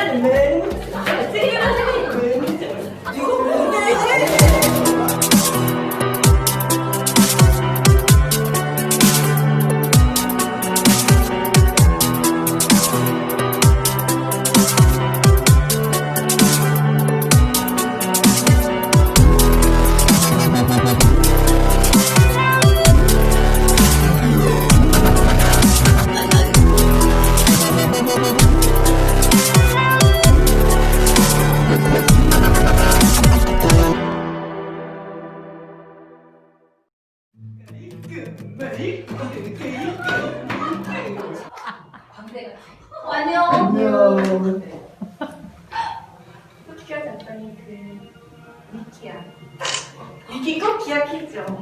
나는 왜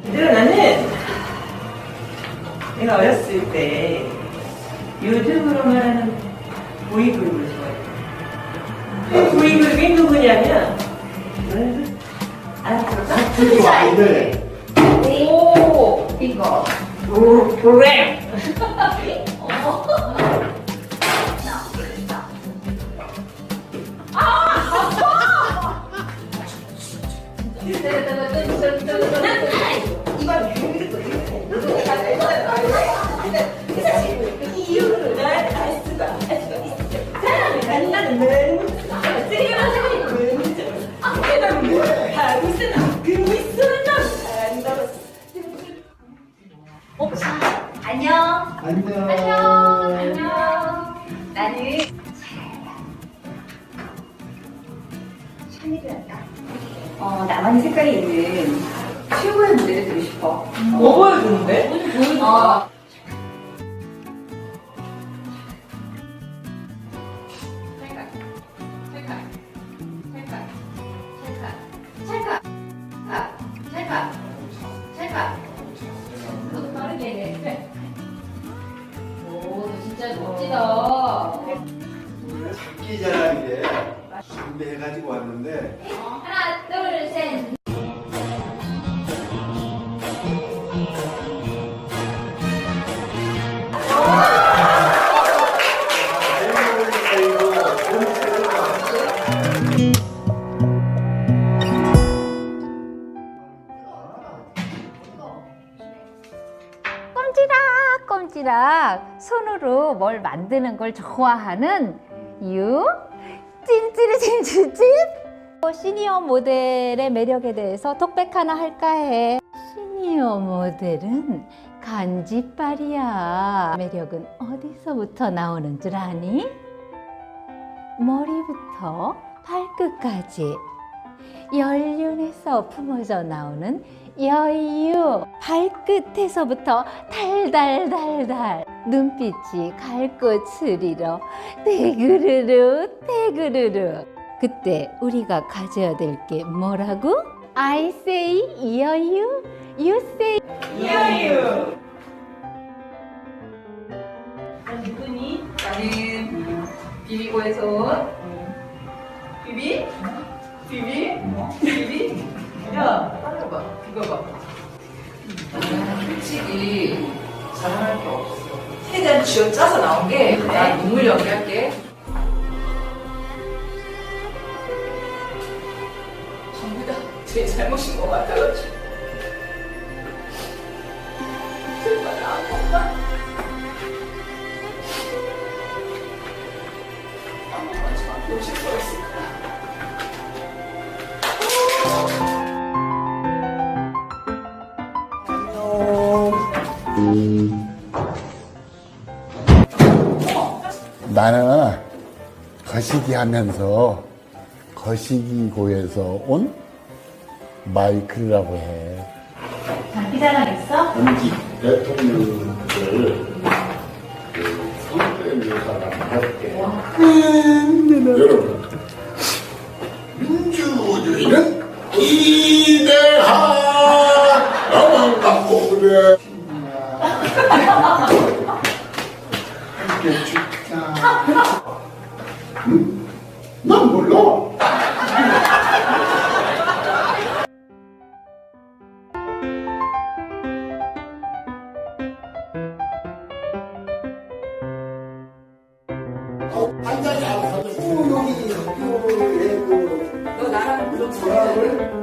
얘들아 나는 내가 어렸을 때 요즘으로 말하는 보이그룹을 좋아해. 보이그룹이 누구냐면 알았어? 그리고 아이들 오 이거. 오, 그래. 이 안녕. 안녕. 안녕. 나는 샤넬을 할까? 어, 나만의 색깔이 있는 최고의 무대를 드리고 싶어. 뭐 보여주는데? 어. 찰칵, 진짜 멋지다. 장기 자랑이래. 준비해가지고 왔는데 하나, 꼼지락꼼지락 손으로 뭘 만드는 걸 좋아하는 유? 찐찌리 찐찌찐? 시니어 모델의 매력에 대해서 톡백 하나 할까 해. 시니어 모델은 간지빨이야. 매력은 어디서부터 나오는 줄 아니? 머리부터 발끝까지 연륜에서 품어져 나오는 여유 발끝에서부터 달달달달 눈빛이 갈꽃 흐리러 대그르르 대그르르 그때 우리가 가져야 될 게 뭐라고? I say 여유 You say. 난 누구니? 나는 비비고의 손. 야, 따라봐. 이거 봐. 솔직히 자랑할 게 없어. 최대한 쥐어 짜서 나온 게, 나 눈물 연기할게. 전부 다 제 잘못인 것 같아가지고. 나는 거시기 하면서 거시기고에서 온 마이클이라고 해. 장기자랑했어? 공직 대통령을 그 성대 묘사를 할게. 여러분, 민주주의는 이대하 나만 갖고 그래. 함께 죽자. 응? 난 몰라. 너 나랑 수학을 거